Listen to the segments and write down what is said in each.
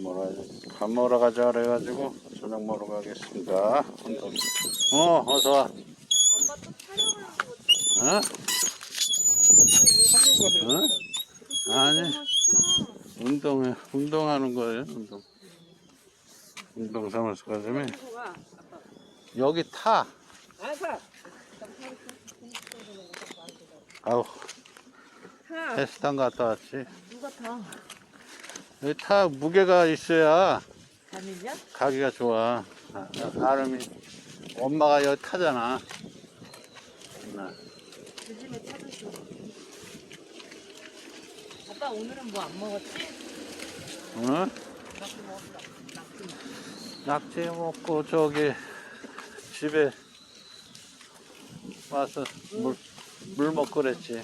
먹으러, 밥 먹으러 가자 그래가지고 저녁 먹으러 가겠습니다. 어, 어서 와. 어? 어? 아니, 운동해, 운동하는 거예요, 운동. 운동 삼아서 가자면 여기 타. 아우, 헬스장 갔다 왔지. 누가 타? 여기 타 무게가 있어야 가밀이야? 가기가 좋아. 아, 아름이 엄마가 여기 타잖아. 나. 요즘에 타듯이. 아빠 오늘은 뭐 안 먹었지? 오늘 낙지 먹었어. 낙지. 낙지 먹고 저기 집에 와서 물, 물 먹고 그랬지.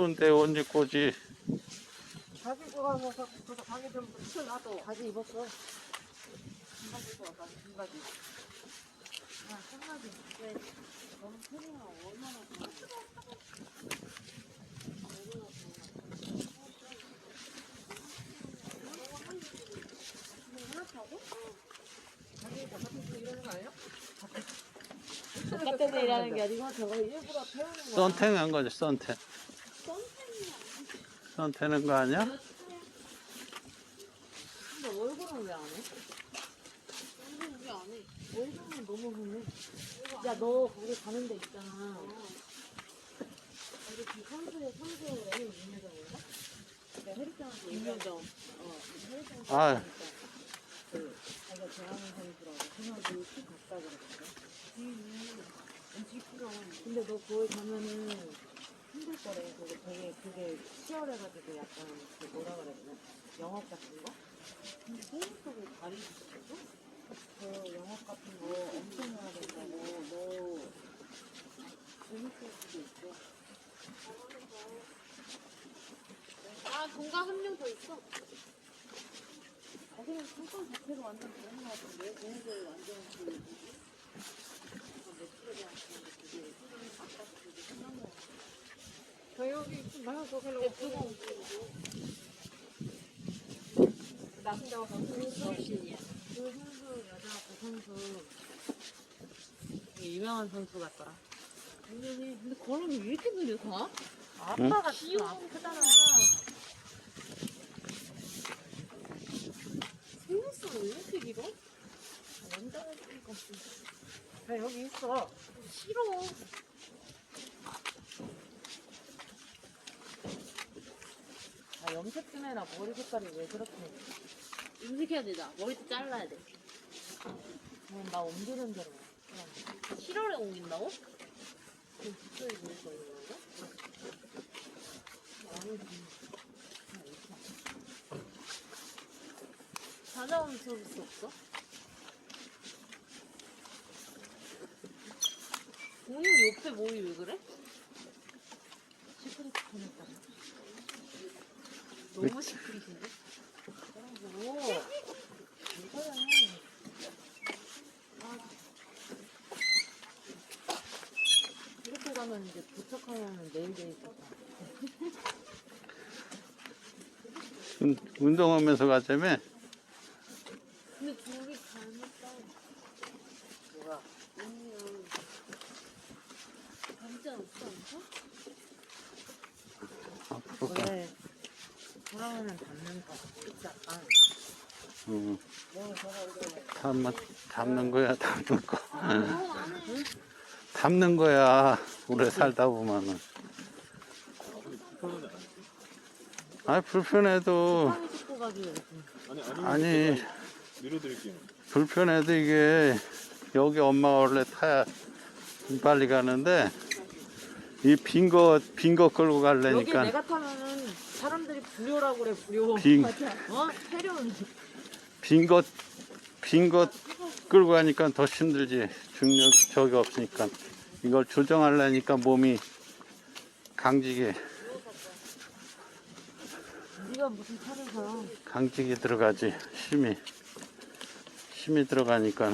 추운데 옷 입고 오지. 바지 입고 가서 그래서 가게 좀 치워놔도 바지 입었어. 신바지 입고 와서 신바지. 아, 신바지. 왜? 너무 편해요. 얼마나. 바깥에서 일하는 게 아니고 저거 일부러 태우는 거야. 선택 한 거지, 선택. 선택는 거 아니야? 근데 얼굴은 왜 안 해? 얼굴은 왜 안 해? 얼굴은 너무 흔해. 야, 너 거기 가는 데 있잖아. 어디 그 선수에 선수에 윤여정인가? 내가 윤여정. 어, 아. 그 자기가 좋아하는 선수라고 생각이 키 같다 그랬거든. 엄청 크다. 근데 너 거기 가면은 힘들 거래. 그게 되게 그게 치열해가지고 약간 그 뭐라 그래야 되나? 영업 같은 거? 근데 다리 있었어? 그 영업 같은 거 엄청 해야 된다고 너 재밌을 수도 있어. 아, 동가 한명더 있어. 아 그냥 상권 자체가 완전 그런 거 같은데 얘네들 완전? 그 매출에 대한 그런 게 되게 아까 되게 신나는 거 저 여기 좀 가려고. 뜨거운 나 근데 그 정신이야. 그 선수 여자 그 선수 되게 유명한 선수 같더라. 근데 걸음이 왜 이렇게 느려, 다? 아빠가 귀여워 크잖아. 생겼어, 왜 이렇게 길어? 원장을 쓰니까 야 여기 있어. 싫어. 아 염색 좀 해라. 머리 색깔이 왜 그렇게? 염색해야 되잖아. 머리도 잘라야 돼. 그럼 나 옮기는 대로. 그냥 7월에 옮긴다고? 그 붙여 입을 거 있는 건가? 찾아오는 서비스 없어? 본인 옆에 머리 왜 그래? 시크릿 보냈다. 너무 시크릿인데? 이렇게 가면 이제 도착하면 내일. 운- 운동하면서 가자며. 근데 둘이 닮았다. 뭐가? 언니랑 닮지 않았어, 않죠? 앞으로 가. 원래 돌아오면 닿는 거. 그치. 응. 뭐 저가 이거 담, 담는 거야, 담는 거. 담는 거야. 오래 살다 보면은. 아니, 불편해도. 아니. 불편해도 이게, 여기 엄마가 원래 타야 빨리 가는데, 이 빈 거, 빈 거 끌고 여기 가려니까, 내가 타면은 사람들이 불효라고 그래 불효. 빈, 어? 태륜. 빈 것, 빈 것 끌고 가니까 더 힘들지. 중력 저기 없으니까. 이걸 조정하려니까 몸이 강직에, 네가 무슨 차를 사? 강직이 들어가지. 힘이. 힘이 들어가니까.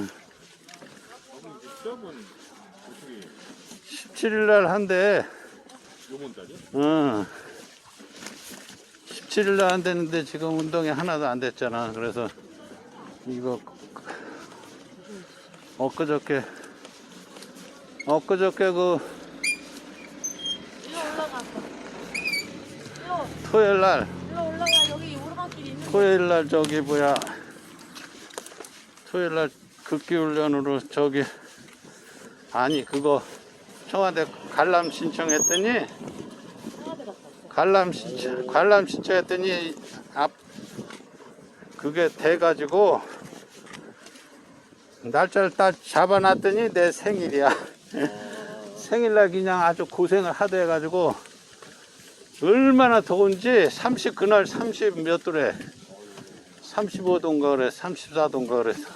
17일 날 한대. 요번 달이요? 어. 17일 날 한대는데 지금 운동이 하나도 안 됐잖아. 그래서 이거 엊그저께 엊그저께 그 토요일 날. 토요일 날 저기 뭐야 토요일 날 극기 훈련으로 저기 아니 그거 청와대 관람 신청했더니 관람 신청 관람 신청했더니 앞 그게 돼 가지고 날짜를 딱 잡아놨더니 내 생일이야 생일날 그냥 아주 고생을 하도 해가지고 얼마나 더운지 30 그날 30 몇 도래 35도인가 그래 34도인가 그래서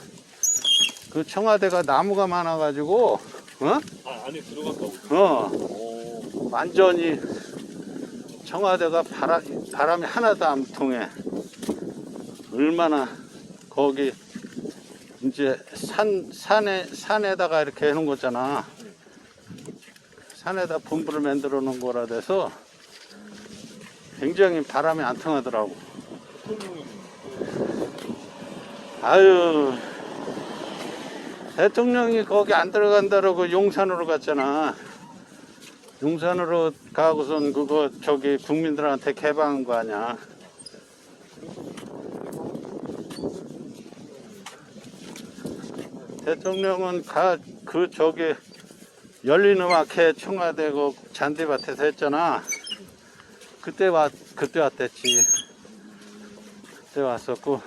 그 청와대가 나무가 많아가지고 어? 아 안에 들어갔다고. 어 오. 완전히 청와대가 바람, 바람이 하나도 안 통해 얼마나 거기 이제 산 산에 산에다가 이렇게 해놓은 거잖아. 산에다 분부를 만들어 놓은 거라 돼서 굉장히 바람이 안 통하더라고. 아유 대통령이 거기 안 들어간다라고 용산으로 갔잖아 용산으로 가고선 그거 저기 국민들한테 개방한 거 아니야? 대통령은 가 그 저기 열린음악회 청와대 그 잔디밭에서 했잖아. 그때 왔 그때 왔댔지. 그때 왔었고.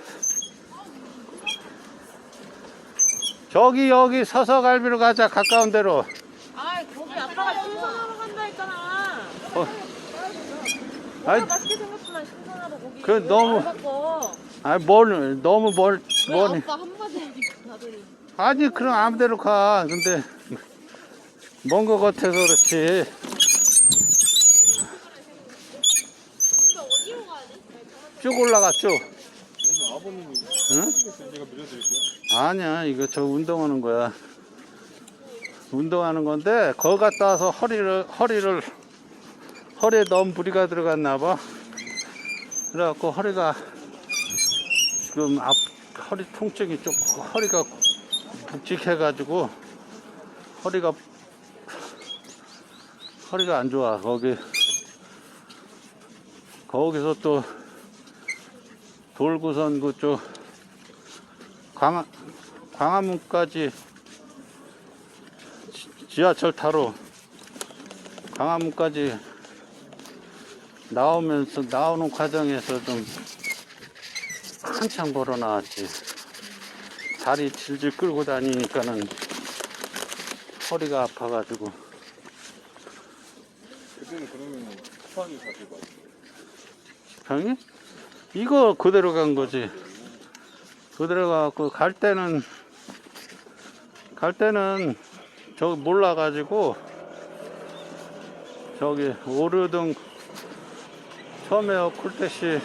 저기 여기 서서갈비로 가자. 가까운 데로 아, 거기 아빠가 신선하러 간다 했잖아. 어. 아이 아이, 맛있게 생겼지만 신선하러 거기. 그 너무- 안 바꿔. 아 뭘 너무 멀왜멀 아빠 한마디 하니까 다들. 아니 그럼 아무데로 가 근데 먼 거 같아서 그렇지 근데 어디로 가야 돼? 쭉 아니 아버님이 응? 하시겠어요. 제가 밀어드릴게요. 아니야 이거 저 운동하는 거야 운동하는 건데 거기 갔다 와서 허리를 허리를 허리에 너무 무리가 들어갔나 봐. 그래갖고 허리가 지금 앞 허리 통증이 좀 허리가 묵직해가지고 허리가 허리가 안 좋아. 거기 거기서 또 돌고선 그쪽 광화, 광화문까지 지- 지하철 타러 광화문까지 나오면서 나오는 과정에서 좀 한참 걸어 나왔지. 다리 질질 끌고 다니니까는 허리가 아파가지고 그때는 그러면 쿠팡이 가지고 형이 이거 그대로 간 거지. 그대로 가고 갈 때는 갈 때는 저기 몰라가지고 저기 오르등 처음에 콜택시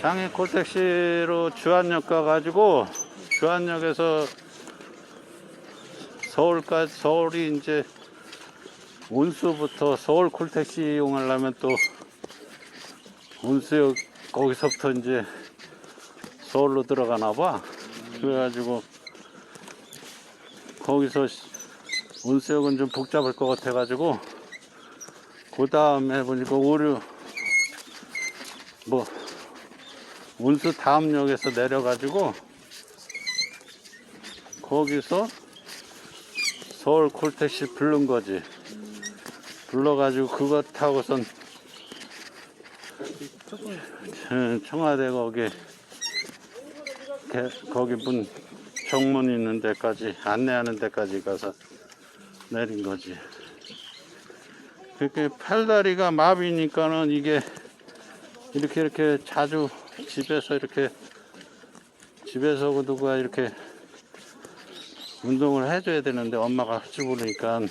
장애 콜택시로 주안역 가가지고 주안역에서 서울까지 서울이 이제 운수부터 서울 콜택시 이용하려면 또 운수역 거기서부터 이제 서울로 들어가나 봐. 그래가지고 거기서 운수역은 좀 복잡할 것 같아가지고 그 다음에 보니까 오류 뭐 운수 다음 역에서 내려가지고 거기서 서울 콜택시 부른 거지. 불러가지고 그거 타고선 예, 청와대 거기 개- 거기 문 정문 있는 데까지 안내하는 데까지 가서 내린 거지. 그렇게 팔다리가 마비니까는 이게 이렇게 이렇게 자주 집에서 이렇게 집에서 그 누가 이렇게 운동을 해줘야 되는데 엄마가 할 줄 모르니까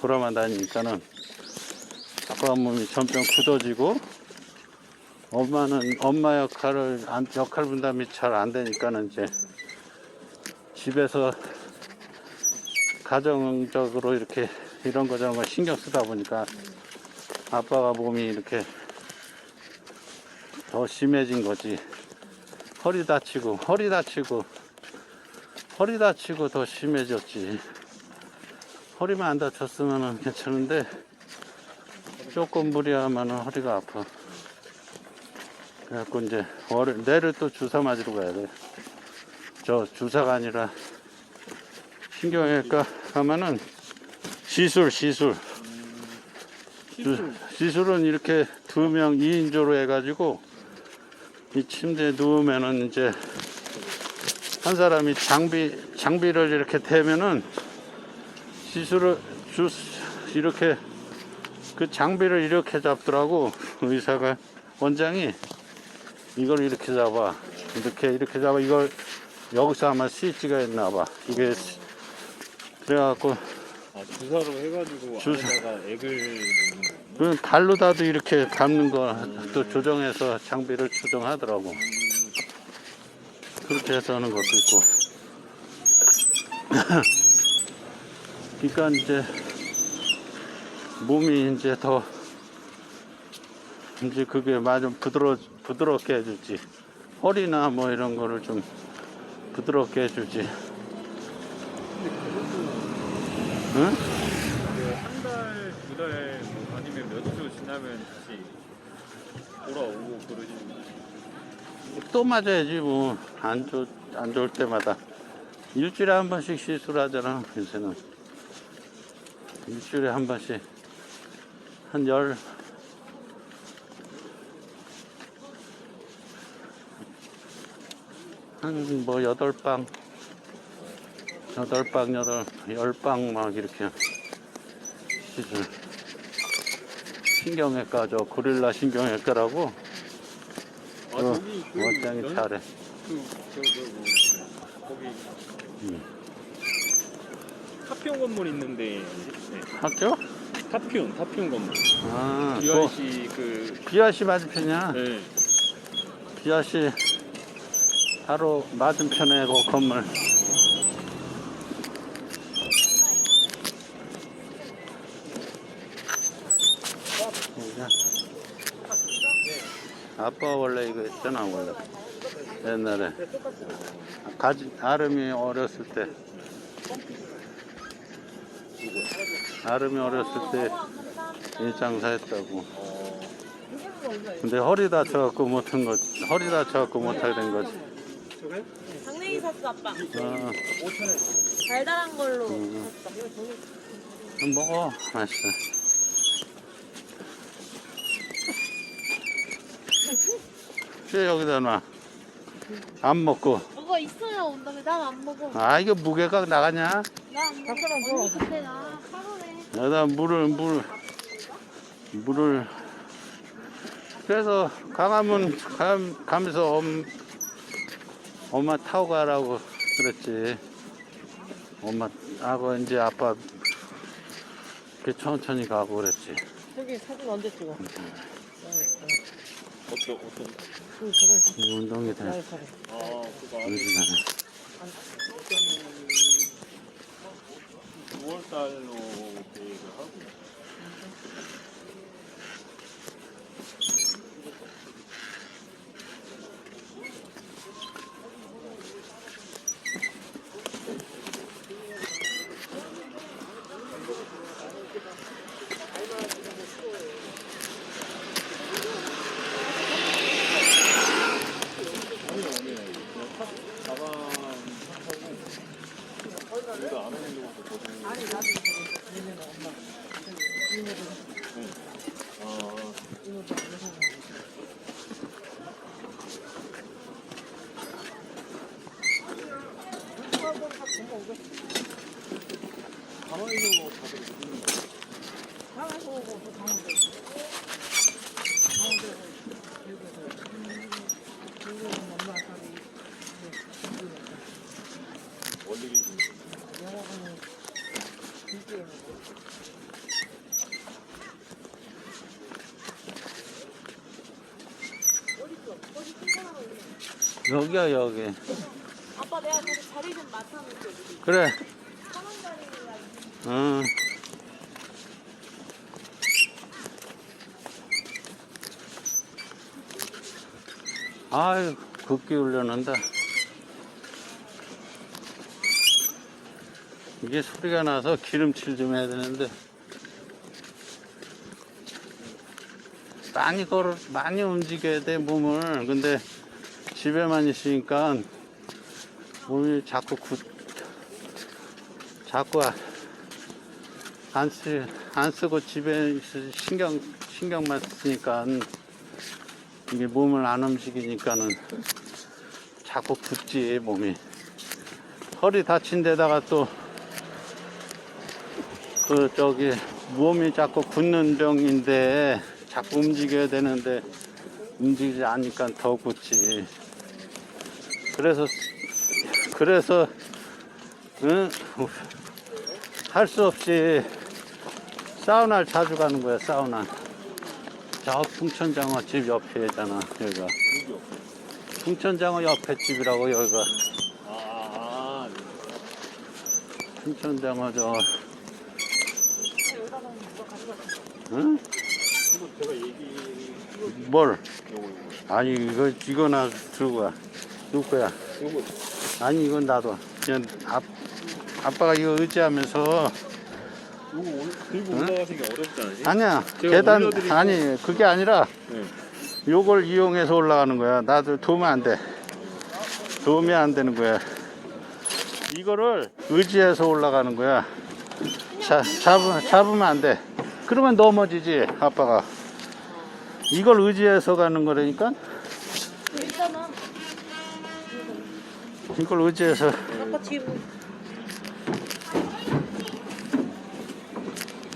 돌아만 다니니까는 아빠 몸이 점점 굳어지고 엄마는 엄마 역할을 안- 역할 분담이 잘 안 되니까는 이제 집에서 가정적으로 이렇게 이런 거 저런 거 신경 쓰다 보니까 아빠가 몸이 이렇게 더 심해진 거지. 허리 다치고, 허리 다치고, 허리 다치고 더 심해졌지. 허리만 안 다쳤으면 괜찮은데, 조금 무리하면 허리가 아파. 그래갖고 이제 월, 내일 또 주사 맞으러 가야 돼. 저 주사가 아니라 신경외과 가면은 시술, 시술. 주- 시술은 이렇게 두 명 2인조로 해가지고 이 침대에 누우면은 이제 한 사람이 장비, 장비를 이렇게 대면은 시술을 주, 이렇게 그 장비를 이렇게 잡더라고. 의사가 원장이 이걸 이렇게 잡아. 이렇게 이렇게 잡아. 이걸 여기서 아마 스위치가 있나 봐. 이게 스- 그래갖고 아 주사로 해가지고 주사. 안에다가 액을 넣는 거. 그 발로 다도 이렇게 밟는 거 또 조정해서 장비를 조정하더라고 그렇게 해서 하는 것도 있고 그러니까 이제 몸이 이제 더 이제 그게 마좀 부드러 부드럽게 해주지 허리나 뭐 이런 거를 좀 부드럽게 해주지 응? 한 달, 두 달, 뭐 아니면 몇 주 지나면 다시 돌아오고 거예요. 또 맞아야지 뭐. 안 좋, 안 좋을 때마다. 일주일에 한 번씩 시술하잖아 요새는. 일주일에 한 번씩. 한 열. 한 뭐 여덟 방 여덟 방 여덟 열 방 막 이렇게 시술 신경외과 저 고릴라 신경외과라고 아 어, 저기 그 원장이 연- 잘해 그, 저, 저, 뭐, 거기 음. 타피온 건물 있는데 네. 학교? 타피온 타피온 건물 아, 그 씨그 비아씨 맞은편이야. 네. 비아씨 바로 맞은편에 그 건물. 여기가. 아빠 원래 이거 했잖아 원래 옛날에 가지 아름이 어렸을 때 아름이 어렸을 때 이 장사했다고. 근데 허리 다쳐갖고 못한 거지. 허리 다쳐갖고 못하게 된 거지. 장내기 샀어 아빠. 어, 달달한 걸로 음. 샀어. 먹어. 맛있어. 왜 여기다 놔? 안 먹고. 뭐가 있어야 온다며 난안 먹어. 아, 이게 무게가 나가냐? 나 안 먹어. 언니 근데 나 하루에 여기다 물을, 물, 물을. 그래서 강화문 감, 가면서 엄, 엄마 타고 가라고 그랬지. 엄마, 하고 이제 아빠 이렇게 천천히 가고 그랬지. 저기 사진 언제 찍어? 그 저걸 이 운동이 돼. 나의 사진. 아 그거 안 요즘에는. 9월 달로 계획을 하고 아니 아니 그냥 탑 가방 사고 여기다 안 하는 것도 더 좋은 거 아니 나도 저기 얘네는 엄마. 얘네들 아 이모도 안 해서. 가만히 있는 거 다들 있는 거 강에서 오고 또 강원도. 강원도 여기서 여기는 엄마 아빠이 원리 기준 영어는 길게 먹고. 여기야, 여기. 아빠 내가 자리 좀 맡아놓을게. 그래. 응. 아유, 걷기 훈련한다. 이게 소리가 나서 기름칠 좀 해야 되는데. 많이 걸어, 많이 움직여야 돼, 몸을. 근데 집에만 있으니까 몸이 자꾸 굳, 자꾸 아- 안 쓰, 안 쓰고 집에 있어 신경, 신경만 쓰니까 이게 몸을 안 움직이니까는 자꾸 굳지, 몸이. 허리 다친 데다가 또, 그, 저기, 몸이 자꾸 굳는 병인데 자꾸 움직여야 되는데 움직이지 않으니까 더 굳지. 그래서, 그래서, 응? 할 수 없이 사우나를 자주 가는 거야, 사우나. 저 풍천장어 집 옆에잖아, 여기가. 풍천장어 옆에 집이라고, 여기가. 아, 풍천장어 저. 응? 제가 얘기 뭘? 아니, 이거, 이거 나 들고 와. 누구 거야? 요거 아니, 이건 나도. 그냥 아, 아빠가 이거 의지하면서. 요거 올- 들고 응? 올라가시기 어렵지 않으시? 아니야. 제가 계단, 올려드리고- 아니, 그게 아니라. 네. 요걸 이용해서 올라가는 거야. 나도 도움이 안 돼. 도움이 안 되는 거야. 이거를 의지해서 올라가는 거야. 자, 잡으면, 잡으면 안 돼. 그러면 넘어지지, 아빠가. 이걸 의지해서 가는 거라니까? 이걸 의지해서. 지금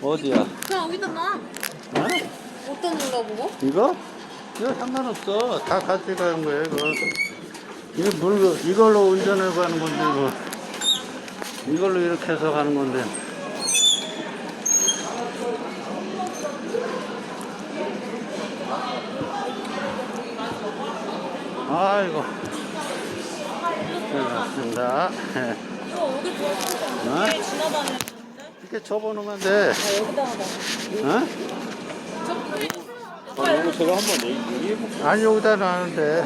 어디야? 그냥 여기다 놔. 어? 어떤 놀라보고? 이거? 이거 상관없어. 다 가져가는 거야, 이거. 이거 물, 이걸로 운전해 가는 건데, 이거. 이걸로 이렇게 해서 가는 건데. 아이고. 고맙습니다. 예. 어. 이렇게 접어놓으면 돼. 어? 아, 제가 한번 얘기- 얘기해볼게요. 아니 여기다 놨는데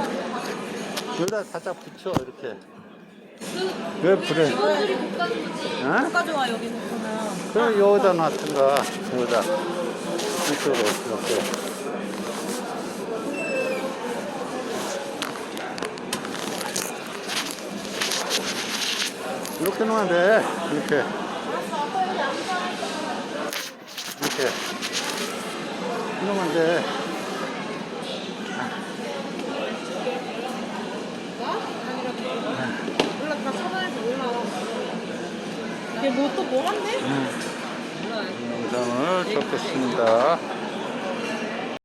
여기다 살짝 붙여 이렇게 왜 그래 어? 가져와 여기 놓고는. 그럼 여기다 놨든가 여기다 이쪽으로 이렇게 이렇게 놓으면 돼 이렇게 이렇게 놓으면 돼 몰라 다 차단해서 올라. 얘뭐또뭐 한대? 영상을 접겠습니다.